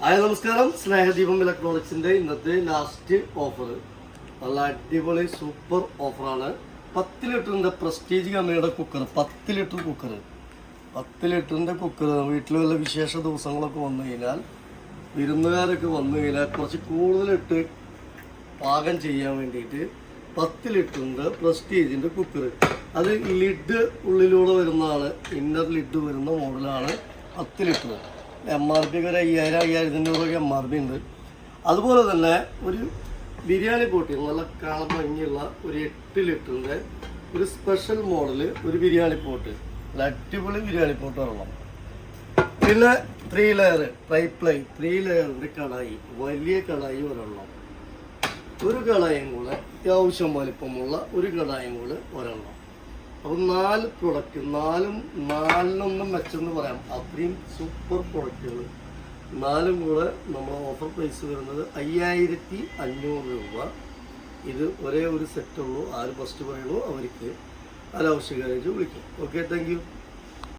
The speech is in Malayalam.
ഹായ് നമസ്കാരം. സ്നേഹദീപം ഇലക്ട്രോണിക്സിന്റെ ഇന്നത്തെ ലാസ്റ്റ് ഓഫർ നല്ല അടിപൊളി സൂപ്പർ ഓഫറാണ് പത്ത് ലിറ്ററിന്റെ പ്രസ്റ്റീജ് കമ്പനിയുടെ കുക്കർ പത്ത് ലിറ്റർ കുക്കർ പത്ത് ലിറ്ററിന്റെ കുക്കർ വല്ല വിശേഷ ദിവസങ്ങളൊക്കെ വന്നു കഴിഞ്ഞാൽ വിരുന്നുകാരൊക്കെ വന്നു കഴിഞ്ഞാൽ കുറച്ച് കൂടുതലിട്ട് പാകം ചെയ്യാൻ വേണ്ടിയിട്ട് പത്ത് ലിറ്ററിന്റെ പ്രസ്റ്റീജിന്റെ കുക്കർ അത് ലിഡ് ഉള്ളിലൂടെ വരുന്നതാണ് ഇന്നർ ലിഡ് വരുന്ന മോഡലാണ് പത്ത് ലിറ്റർ. എം ആർ പി ഒരു അയ്യായിരം അയ്യായിരത്തി അഞ്ഞൂറൊക്കെ എം ആർ പി ഉണ്ട്. അതുപോലെ തന്നെ ഒരു ബിരിയാണി പോട്ടി നല്ല കാണാൻ ഭംഗിയുള്ള ഒരു എട്ട് ലിറ്ററിന്റെ ഒരു സ്പെഷ്യൽ മോഡൽ ഒരു ബിരിയാണി പോട്ട്. നല്ല അടിപൊളി ബിരിയാണി പോട്ട് വരണം പിന്നെ three layer tri ply three ലെയറിന്റെ കടായി വലിയ കടായി ഒരെണ്ണം. ഒരു കടായും കൂടെ അത്യാവശ്യം വലിപ്പമുള്ള ഒരു കടായും കൂടെ ഒരെണ്ണം. അപ്പം നാല് പ്രൊഡക്റ്റ് നാലും നാലിനൊന്നും മെച്ചെന്ന് പറയാം. അത്രയും സൂപ്പർ പ്രൊഡക്റ്റുകൾ നാലും കൂടെ നമ്മൾ ഓഫർ പ്രൈസ് വരുന്നത് അയ്യായിരത്തി അഞ്ഞൂറ് രൂപ. ഇത് ഒരേ ഒരു സെറ്റുള്ളൂ ആര് ഫസ്റ്റ് പറയുള്ളൂ അവർക്ക് അനാവശ്യകാര്യം വിളിക്കും. Okay thank